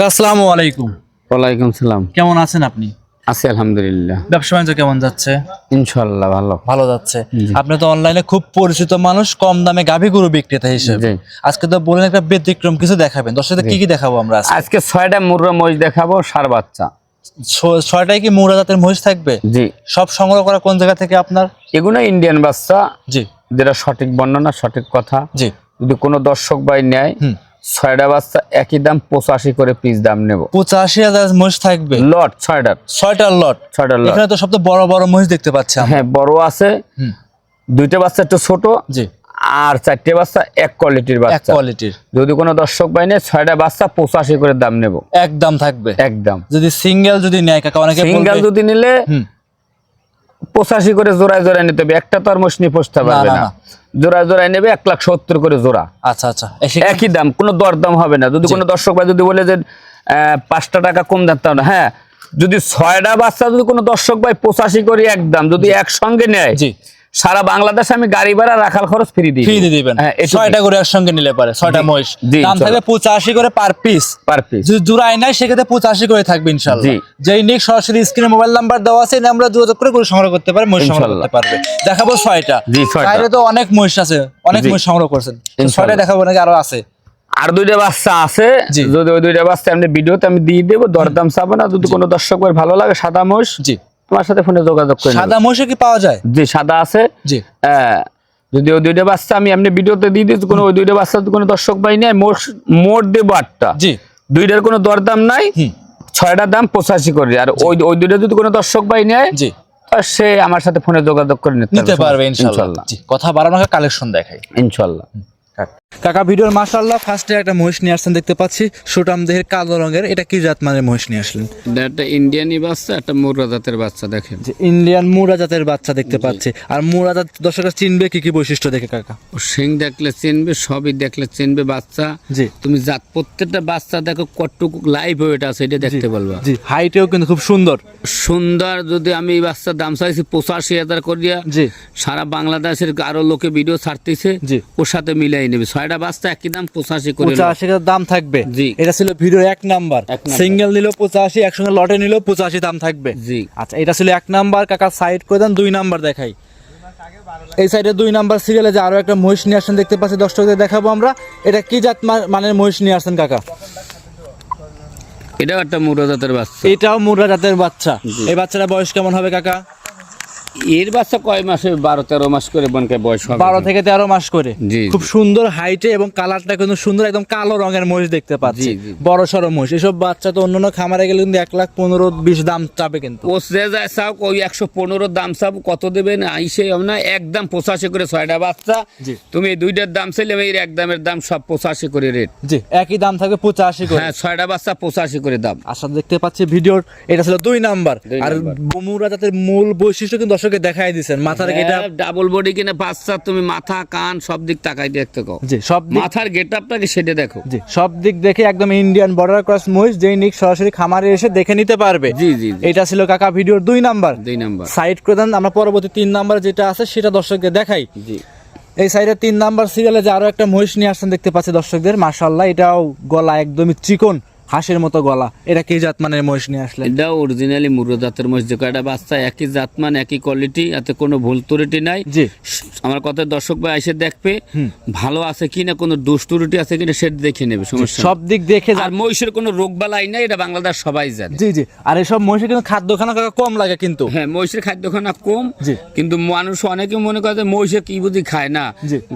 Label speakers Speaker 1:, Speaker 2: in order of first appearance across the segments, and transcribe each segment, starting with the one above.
Speaker 1: কাকা আসসালামু আলাইকুম।
Speaker 2: ওয়ালাইকুম সালাম।
Speaker 1: কেমন আছেন আপনি?
Speaker 2: আছি আলহামদুলিল্লাহ।
Speaker 1: ব্যবসা বাণিজ্য কেমন যাচ্ছে?
Speaker 2: ইনশাল্লাহ ভালো।
Speaker 1: ভালো যাচ্ছে। আপনি তো অনলাইনে খুব পরিচিত মানুষ কম দামে গাভী গরু বিক্রেতা হিসেবে। আজকে তো বলেন একটা ব্যতিক্রম কিছু দেখাবেন। দর্শকদের কি কি দেখাবো আমরা আজকে?
Speaker 2: ছয়টা মুর্রা মহিষ দেখাবো সার বাচ্চা।
Speaker 1: ছ- ছয়টায় কি মুরা জাতের মহিষ থাকবে?
Speaker 2: জি।
Speaker 1: সব সংগ্রহ করা কোন জায়গা থেকে আপনার?
Speaker 2: এগুলো ইন্ডিয়ান বাচ্চা।
Speaker 1: জি।
Speaker 2: যেটা সঠিক বর্ণনা সঠিক কথা।
Speaker 1: জি।
Speaker 2: যদি কোনো দর্শক ভাই নেয় ছয়টা বাচ্চা একই দাম পঁচাশি করে পিস দাম নেব।
Speaker 1: পঁচাশি হাজার মহিষ থাকবে?
Speaker 2: লট ছয়টার
Speaker 1: ছয়টার লট?
Speaker 2: ছয়টার লট।
Speaker 1: এখানে তো সবচেয়ে বড় বড় মহিষ দেখতে পাচ্ছি
Speaker 2: হ্যাঁ বড় আছে। দুইটা বাচ্চা একটু ছোট।
Speaker 1: জি।
Speaker 2: আর চারটে বাচ্চা এক কোয়ালিটির বাচ্চা।
Speaker 1: কোয়ালিটির
Speaker 2: যদি কোনো দর্শক ভাই নেয় ছয়টা বাচ্চা পঁচাশি করে দাম নেব।
Speaker 1: একদম থাকবে?
Speaker 2: একদম
Speaker 1: যদি সিঙ্গেল যদি নেয় কাকা অনেকে
Speaker 2: সিঙ্গেল যদি নিলে
Speaker 1: হুম।
Speaker 2: পঁচাশি করে জোড়ায় জোড়ায় নিতে হবে। একটা তো আর মোষ নিয়ে পোষতে পারবে
Speaker 1: না,
Speaker 2: না। জোড়ায় নেবে এক লাখ সত্তর করে জোড়া।
Speaker 1: আচ্ছা আচ্ছা।
Speaker 2: একই দাম কোনো দরদাম হবে না। যদি কোনো দর্শক ভাই যদি বলে যে আহ, পাঁচটা টাকা কম দাম তাহলে হ্যাঁ। যদি ছয়টা বাচ্চা যদি কোনো দর্শক ভাই পঁচাশি করে একদম যদি একসঙ্গে নেয় সারা বাংলাদেশে আমি গাড়ি ভাড়া রাখাল খরচ ফ্রি দিই
Speaker 1: ফ্রি দিয়ে দিবেন।
Speaker 2: হ্যাঁ।
Speaker 1: ছয়টা করে একসঙ্গে নিলে পারে ছয়টা মহিষ। দাম। থাকবে পঁচাশি করে পার পিস
Speaker 2: পার পিস
Speaker 1: যদি জোড়ায় নাই সেক্ষেত্রে পঁচাশি করে থাকবে ইনশাল্লাহ। যেই নিক সরাসরি স্ক্রিনে মোবাইল নাম্বার দেওয়া আছে নাম্বার যোগাযোগ করে গরু সংগ্রহ করতে পারি মহিষ সংগ্রহ করতে পারবে। দেখাবো ছয়টা। বাইরে তো অনেক মহিষ আছে অনেক মহিষ সংগ্রহ করছেন। ছয়টা দেখাবো নাকি আরও আছে?
Speaker 2: আর দুইটা বাচ্চা আছে। যদি ওই দুইটা বাচ্চা আমি ভিডিওতে আমি দিয়ে দেবো দরদাম চাবো না। যদি কোনো দর্শক ভালো লাগে সাদা মহিষ
Speaker 1: জি।
Speaker 2: তোমার সাথে ফোনে যোগাযোগ করে
Speaker 1: সাদা মহিষে কি পাওয়া যায়?
Speaker 2: জি সাদা আছে।
Speaker 1: জি।
Speaker 2: হ্যাঁ, যদি ওই দুইটা বাচ্চা আমি এমনি ভিডিওতে দিয়ে দিচ্ছি কোনো ওই দুইটা বাচ্চা কোনো দর্শক ভাই নেয় মোট মোট দেবো আটটা।
Speaker 1: জি।
Speaker 2: দুইটার কোনো দরদাম নাই ছয়টার দাম পঁচাশি করে। আর ওই ওই দুইটা যদি কোনো দর্শক ভাই নেয়
Speaker 1: জি।
Speaker 2: সে আমার সাথে ফোনে যোগাযোগ করে নিতে
Speaker 1: পারবে ইনশাল্লাহ।
Speaker 2: ইনশাল্লাহ।
Speaker 1: কথা বাড়ানো কালেকশন দেখাই।
Speaker 2: ইনশাল্লাহ।
Speaker 1: কাকা ভিডিওর মাশাআল্লাহ ফার্স্টে একটা মহিষ নিয়ে আসছেন দেখতে পাচ্ছি। সুটাম দেহের কালো রঙের এটা কি জাত মানের মহিষ নিয়ে আসলেন?
Speaker 2: একটা ইন্ডিয়ানি বাচ্চা একটা মুরগা জাতের বাচ্চা দেখেন।
Speaker 1: যে ইন্ডিয়ান মুরা জাতের বাচ্চা দেখতে পাচ্ছি। আর মুরা জাত দর্শকরা চিনবে কি কি বৈশিষ্ট্য দেখে কাকা?
Speaker 2: ও সিং দেখলে চিনবে সবই দেখলে চিনবে বাচ্চা।
Speaker 1: জি।
Speaker 2: তুমি জাত প্রত্যেকটা বাচ্চা দেখো কতটুকু লাইভ ওয়েট আছে এটা দেখতে পারবা
Speaker 1: জি হাইটেও কিন্তু খুব সুন্দর।
Speaker 2: সুন্দর যদি আমি এই বাচ্চার দাম চাইছি পঁচাশি হাজার করিয়া
Speaker 1: জি।
Speaker 2: সারা বাংলাদেশের আরও লোকে ভিডিও ছাড়তেছে
Speaker 1: জি।
Speaker 2: ওর সাথে মিলাই নেবে। ছয়টা বাচ্চা একই দাম পঁচাশি করে
Speaker 1: পঁচাশি দাম থাকবে।
Speaker 2: জি।
Speaker 1: এটা ছিল ভিডিওর এক নাম্বার। সিঙ্গেল নিল পঁচাশি একসঙ্গে লটে নিল পঁচাশি দাম থাকবে।
Speaker 2: জি।
Speaker 1: আচ্ছা এটা ছিল এক নাম্বার। কাকা সাইড করে দেন দুই নাম্বার দেখাই। এই সাইডে দুই নাম্বার সিরিয়ালে যে আরও একটা মহিষ নিয়ে আসছেন দেখতে পাচ্ছি দর্শকদের দেখাবো আমরা। এটা কি জাত মানের মহিষ নিয়ে আসছেন কাকা?
Speaker 2: এটাও একটা মুরো জাতের বাচ্চা।
Speaker 1: এটাও মুরা জাতের বাচ্চা। এই বাচ্চাটা বয়স কেমন হবে কাকা?
Speaker 2: এর বাচ্চা কয় মাসে বারো তেরো মাস করে বনকে বয়স হবে
Speaker 1: বারো থেকে তেরো মাস করে। খুব সুন্দর হাইটে এবং কালারটা কিন্তু সুন্দর একদম কালো রঙের মহিষ দেখতে পাচ্ছি। বড় সড়ো মহিষ এসব বাচ্চা তো অন্যান্য খামারে গেলে কিন্তু এক লাখ পনেরো বিশ দাম চাবে কিন্তু।
Speaker 2: ও যে যায় চাও ওই একশো পনেরো দাম চাও কত দেবেন আইসে না একদম পঁচাশি করে ছয়টা বাচ্চা। তুমি এই দুইটার দাম চাইলে এই এক দামের দাম সব পঁচাশি করে রেট
Speaker 1: জি একই দাম থাকবে পঁচাশি করে।
Speaker 2: হ্যাঁ ছয়টা বাচ্চা পঁচাশি করে দাম।
Speaker 1: আশা দেখতে পাচ্ছি ভিডিওর এটা ছিল দুই নাম্বার। আর বমুরা জাতের মূল বৈশিষ্ট্য কিন্তু দর্শকে দেখাই দিছেন মাথার এটা
Speaker 2: ডাবল বডি কিনে বাচ্চা তুমি মাথা কান সব দিক তাকাই দেখতে কও।
Speaker 1: জি সব
Speaker 2: মাথার গেট আপটাকে সেটা দেখো।
Speaker 1: জি সব দিক দেখে একদম ইন্ডিয়ান বর্ডার ক্রস মহিষ যেই নিক সরাসরি খামারে এসে দেখে নিতে পারবে।
Speaker 2: জি জি জি।
Speaker 1: এটা ছিল কাকা ভিডিওর দুই নাম্বার।
Speaker 2: দুই নাম্বার।
Speaker 1: সাইড করে দেন আমরা পরবর্তী তিন নাম্বার যেটা আছে সেটা দর্শককে দেখাই।
Speaker 2: জি।
Speaker 1: এই সাইডে তিন নাম্বার সিরিয়ালে যে আরও একটা মহিষ নিয়ে আসছেন দেখতে পাচ্ছি দর্শকদের মাশাল্লাহ এটাও গলা একদমই চিকন। হাঁসের মতো গলা। এটা কি জাত মানের মহিষ নিয়ে আসলে
Speaker 2: এটা অরিজিনালি মুরো জাতের মহিষ যে কয়টা বাচ্চা একই জাত জাতমান একই কোয়ালিটি এতে কোনো ভুল ত্রুটি নাই।
Speaker 1: জি।
Speaker 2: আমার কথা দর্শক ভাই এসে দেখবে ভালো আছে কিনা কোনো দোষ ত্রুটি আছে কিনা সেটা দেখে নেবে সমস্যা
Speaker 1: সব দিক দেখে।
Speaker 2: আর মহিষের কোনো রোগ বালাই নাই এটা বাংলাদেশ সবাই জানে।
Speaker 1: জি জি। আর এসব মহিষের কিন্তু খাদ্য খানা কাকা কম লাগে কিন্তু।
Speaker 2: হ্যাঁ মহিষের খাদ্যখানা কম। কিন্তু মানুষ অনেকে মনে করে যে মহিষে কি বুঝি খায় না।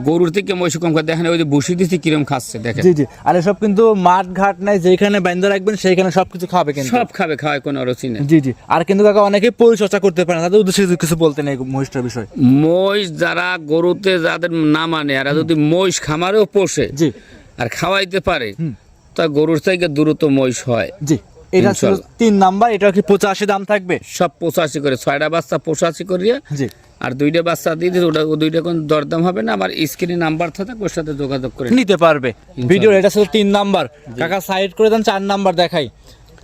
Speaker 2: গরুর থেকে মহিষ কম খায়। দেখেন ওই যে বসি দিচ্ছি কিরম খাচ্ছে দেখেন।
Speaker 1: জি জি। আর এসব কিন্তু মাঠ ঘাট নাই যেখানে বাইন্দা রাখবেন সেইখানে সবকিছু খাবে কিন্তু।
Speaker 2: সব খাবে খাওয়ায় কোনো অরচি নেই।
Speaker 1: জি জি। আর কিন্তু কাকা অনেকে পরিচর্যা করতে পারে না তাদের উদ্দেশ্যে কিছু বলতে নেই মহিষটার বিষয়।
Speaker 2: মহিষ যারা গরুতে যাদের না মানে আর যদি মহিষ খামারেও পোষে
Speaker 1: জি।
Speaker 2: আর খাওয়াইতে পারে। তা গরুর থেকে দ্রুত মহিষ হয়।
Speaker 1: জি। এটা ছিল তিন নাম্বার এটা কি পঁচাশি দাম থাকবে?
Speaker 2: সব পঁচাশি করে ছয়টা বাচ্চা পঁচাশি করিয়া
Speaker 1: জি।
Speaker 2: আর দুইটা বাচ্চা দিয়ে ওটা দুইটা কোন দরদাম হবে না আমার স্ক্রিনে নাম্বার থাকে ওর সাথে যোগাযোগ করে
Speaker 1: নিতে পারবে। ভিডিও এটা ছিল তিন নাম্বার। কাকা সাইড করে দেন চার নাম্বার দেখাই।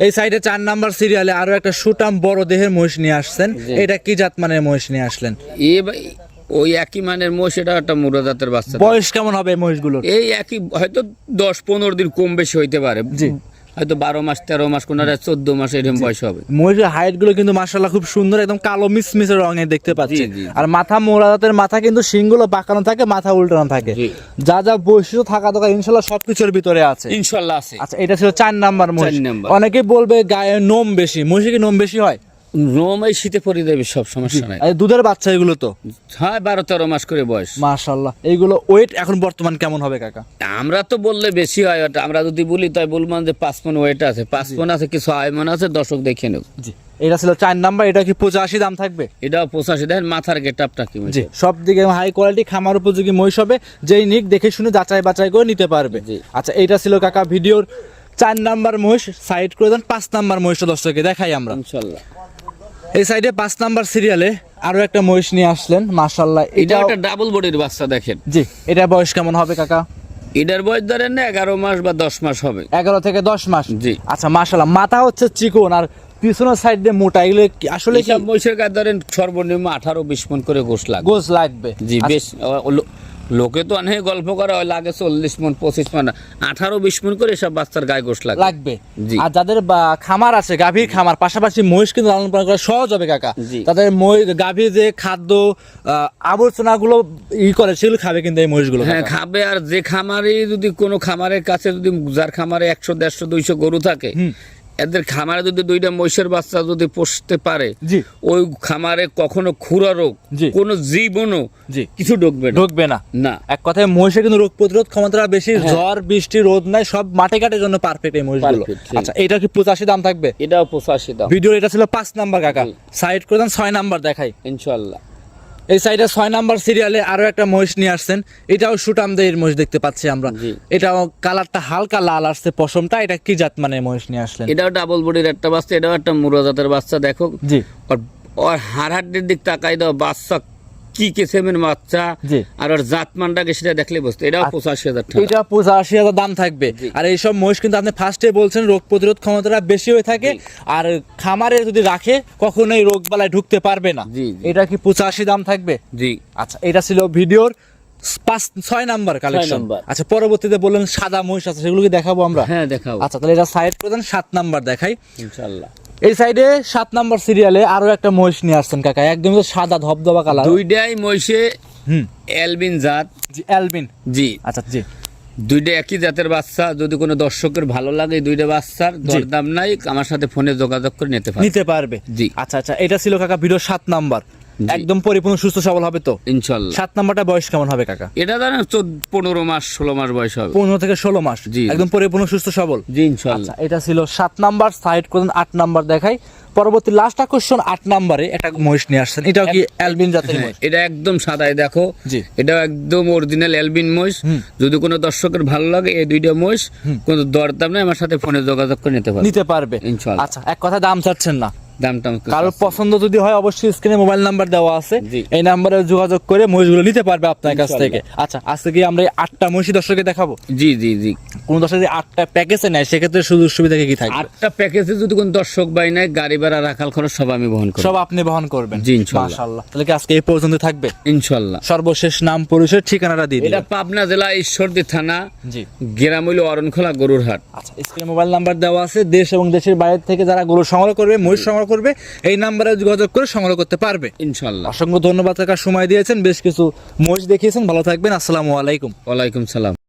Speaker 1: এই সাইডে চার নাম্বার সিরিয়ালে আরও একটা সুটাম বড় দেহের মহিষ নিয়ে আসছেন। এটা কি জাত মানের মহিষ নিয়ে আসলেন?
Speaker 2: এ ওই একই মানের মোষ এটা একটা মুরো জাতের বাচ্চা।
Speaker 1: বয়স কেমন হবে এই মহিষগুলোর?
Speaker 2: এই একই হয়তো দশ পনেরো দিন কম বেশি হইতে পারে।
Speaker 1: জি।
Speaker 2: হয়তো বারো মাস তেরো মাস কোনটা চোদ্দ মাস এরকম বয়স হবে।
Speaker 1: ময়ূরের হাইটগুলো কিন্তু মার্শাল্লাহ খুব সুন্দর একদম কালো মিসমিসের রঙে দেখতে পাচ্ছি। আর মাথা মোড়া মাথা কিন্তু শিংগুলো বাঁকানো থাকে মাথা উল্টানো থাকে। যা যা বৈশিষ্ট্য থাকা দরকার ইনশাল্লাহ সবকিছুর ভিতরে আছে।
Speaker 2: ইনশাল্লাহ আছে।
Speaker 1: আচ্ছা এটা ছিল চার নাম্বার মহিষ। অনেকে বলবে গায়ে নোম বেশি মহিষে কি নোম বেশি হয়?
Speaker 2: রোম শীতে পরে দেবে সব সমস্যা নাই।
Speaker 1: দুধের বাচ্চা এগুলো তো?
Speaker 2: হয় বারো তেরো মাস করে বয়স।
Speaker 1: মাশাল্লাহ এইগুলো ওয়েট এখন বর্তমান কেমন হবে কাকা?
Speaker 2: আমরা তো বললে বেশি হয় ওটা আমরা যদি বলি তাই বলব যে পাঁচ মন ওয়েট আছে। পাঁচ মন আছে কি ছয় মন আছে দর্শক দেখে নেব।
Speaker 1: জি। এটা ছিল চার নাম্বার এটা কি পঁচাশি দাম থাকবে?
Speaker 2: এটাও পঁচাশি দেখেন মাথার গেট আপটা কি
Speaker 1: জি সব দিকে হাই কোয়ালিটি খামার উপযোগী মহিষ হবে যেই নিক দেখে শুনে যাচাই বাছাই করে নিতে পারবে। আচ্ছা এটা ছিল কাকা ভিডিওর চার নাম্বার মহিষ সাইড করে দেন পাঁচ নাম্বার মহিষটা দর্শককে দেখাই আমরা।
Speaker 2: ইনশাল্লাহ।
Speaker 1: এই সাইডে পাঁচ নাম্বার সিরিয়ালে আরও একটা মহিষ নিয়ে আসলেন মাশাল্লাহ
Speaker 2: এটা একটা ডাবল বডির বাচ্চা দেখেন।
Speaker 1: জি এটা বয়স কেমন হবে কাকা?
Speaker 2: এটার বয়স ধরেন না এগারো মাস বা দশ মাস হবে।
Speaker 1: এগারো থেকে দশ মাস?
Speaker 2: জি।
Speaker 1: আচ্ছা মাশাল্লাহ মাথা হচ্ছে চিকন আর পিছনের সাইড দিয়ে মোটা এগুলো আসলে
Speaker 2: এইসব মহিষের গায়ে ধরেন সর্বনিম্ন আঠারো বিশ মন করে গোস লাগে
Speaker 1: গোস লাগবে।
Speaker 2: জি
Speaker 1: আচ্ছা,
Speaker 2: বেশ লোকে তো অনেক গল্প করে হয় লাগে চল্লিশ মন পঁচিশ মন আঠারো বিশ মন করে সব বাচ্চার গায়ে গোস লাগে।
Speaker 1: লাগবে। আর যাদের খামার আছে গাভীর খামার পাশাপাশি মহিষ কিন্তু লালন পালন করা সহজ হবে কাকা। তাদের গাভীর যে খাদ্য আবর্জনা গুলো ই করে সেগুলো খাবে কিন্তু এই মহিষগুলো
Speaker 2: হ্যাঁ খাবে। আর যে খামারে যদি কোনো খামারের কাছে যদি যার খামারে একশো দেড়শো দুইশো গরু থাকে এদের খামারে যদি দুইটা মহিষের বাচ্চা যদি পোষতে পারে ওই খামারে কখনো খুরা রোগ। কোনো জীবনও কিছু ঢুকবে না।
Speaker 1: ঢুকবে না।
Speaker 2: না।
Speaker 1: এক কথায় মহিষের কিন্তু রোগ প্রতিরোধ ক্ষমতা বেশি
Speaker 2: হ্যাঁ।
Speaker 1: ঝড় বৃষ্টি রোদ নাই সব মাঠে ঘাটের জন্য পারফেক্ট এই মহিষগুলো। আচ্ছা এটা কি পঁচাশি দাম থাকবে?
Speaker 2: এটাও পঁচাশি দাম।
Speaker 1: ভিডিও এটা ছিল পাঁচ নাম্বার কাকা। সাইড করে দেন ছয় নাম্বার দেখাই।
Speaker 2: ইনশাল্লাহ।
Speaker 1: এই সাইডে ছয় নাম্বার সিরিয়ালে আরও একটা মহিষ নিয়ে আসছেন। এটাও সুটাম দেয়ের মহিষ দেখতে পাচ্ছি আমরা। এটাও কালারটা হালকা লাল আসছে পশমটা এটা কি জাত মানে মহিষ নিয়ে আসলেন?
Speaker 2: এটাও ডাবল বডির একটা বাচ্চা এটাও একটা মুরা জাতের বাচ্চা দেখো।
Speaker 1: জি।
Speaker 2: ওর ওর হাড় হাড্ডির দিক তাকাই দাও বাচ্চা কি কেসেমের বাচ্চা আর ওর জাতমানটাকে সেটা দেখলে বুঝতে এটাও পঁচাশি হাজার টাকা।
Speaker 1: এটা পঁচাশি হাজার দাম থাকবে। আর এইসব মহিষ কিন্তু আপনি ফার্স্টে বলছেন রোগ প্রতিরোধ ক্ষমতাটা বেশি হয়ে থাকে। আর খামারে যদি রাখে কখনোই রোগ বালায় ঢুকতে পারবে না। এটা কি পঁচাশি দাম থাকবে?
Speaker 2: জি।
Speaker 1: আচ্ছা এটা ছিল ভিডিওর পাঁচ ছয় নাম্বার কালেকশন আচ্ছা পরবর্তীতে বললেন সাদা মহিষ আছে সেগুলোকে দেখাবো আমরা?
Speaker 2: হ্যাঁ দেখাও
Speaker 1: আচ্ছা তাহলে এটা সাইড করে দেন সাত নাম্বার দেখাই।
Speaker 2: ইনশাল্লাহ
Speaker 1: এই সাইডে সাত নাম্বার সিরিয়ালে আরও একটা মহিষ নিয়ে আসছেন কাকা একদম সাদা ধবধবা কালার।
Speaker 2: দুইটাই মহিষে
Speaker 1: হুম।
Speaker 2: অ্যালবিন জাত।
Speaker 1: জি অ্যালবিন।
Speaker 2: জি।
Speaker 1: আচ্ছা জি।
Speaker 2: দুইটা একই জাতের বাচ্চা যদি কোনো দর্শকের ভালো লাগে দুইটা বাচ্চার দরদাম নাই আমার সাথে ফোনে যোগাযোগ করে নিতে পারবে।
Speaker 1: নিতে পারবে।
Speaker 2: জি।
Speaker 1: আচ্ছা আচ্ছা এটা ছিল কাকা ভিডিও সাত নাম্বার। একদম পরিপূর্ণ সুস্থ সবল হবে তো?
Speaker 2: ইনশাল্লাহ।
Speaker 1: সাত নাম্বারটা বয়স কেমন হবে কাকা?
Speaker 2: এটা চোদ্দ পনেরো মাস ষোলো মাস বয়স হবে।
Speaker 1: পনেরো থেকে ষোলো মাস।
Speaker 2: জি।
Speaker 1: একদম পরিপূর্ণ সুস্থ সবল?
Speaker 2: জি ইনশাল্লাহ।
Speaker 1: আচ্ছা এটা ছিল সাত নাম্বার সাইড করুন আট নাম্বার দেখাই। পরবর্তী লাস্ট আকর্ষণ আট নাম্বারে একটা মহিষ নিয়ে আসছেন। এটাও কি অ্যালবিন জাতের
Speaker 2: হ্যাঁ,
Speaker 1: মহিষ?
Speaker 2: এটা একদম সাদাই দেখো।
Speaker 1: জি।
Speaker 2: এটা একদম অরিজিনাল এলবিন মহিষ। যদি কোনো দর্শকের ভালো লাগে এই দুইটা মহিষ কোনো দরদাম নেই আমার সাথে ফোনে যোগাযোগ করে নিতে পারে
Speaker 1: নিতে পারবে।
Speaker 2: ইনশাআল্লাহ।
Speaker 1: আচ্ছা এক কথা দাম চাচ্ছেন না।
Speaker 2: দামটা আমাকে
Speaker 1: কারোর পছন্দ যদি হয় অবশ্যই স্ক্রিনে মোবাইল নাম্বার দেওয়া আছে। এই নাম্বারে যোগাযোগ করে মহিষগুলো নিতে পারবে আপনার কাছ থেকে। আচ্ছা আজকে কি আমরা এই আটটা মহিষী দর্শকে দেখাবো?
Speaker 2: জি জি জি।
Speaker 1: কোন দর্শক যদি আটটা প্যাকেজে নেয় সেক্ষেত্রে সুযোগ সুবিধা কি কি
Speaker 2: আটটা প্যাকেজে যদি কোনো দর্শক বাই নাই গাড়ি ভাড়া রাখাল খরচ সব আমি বহন করি
Speaker 1: সব আপনি বহন করবেন।
Speaker 2: জি, ইনশাআল্লাহ।
Speaker 1: তাহলে কি আজকে এই পর্যন্ত থাকবে?
Speaker 2: ইনশাল্লাহ।
Speaker 1: সর্বশেষ নাম পরিচয় ঠিকানাটা দিয়ে
Speaker 2: এটা পাবনা জেলা ঈশ্বরদী থানা
Speaker 1: জি।
Speaker 2: গ্রাম হইল অরণখোলা গরুর হাট
Speaker 1: আচ্ছা স্ক্রিনে মোবাইল নাম্বার দেওয়া আছে। দেশ এবং দেশের বাইরে থেকে যারা গরু সংগ্রহ করবে মহিষ সংগ্রহ করবে এই নাম্বারে যোগাযোগ করে সংগ্রহ করতে পারবে।
Speaker 2: ইনশাল্লাহ
Speaker 1: অসংখ্য ধন্যবাদ থাকার সময় দিয়েছেন বেশ কিছু মহিষ দেখিয়েছেন ভালো থাকবেন আসসালামু আলাইকুম।
Speaker 2: ওয়ালাইকুম সালাম।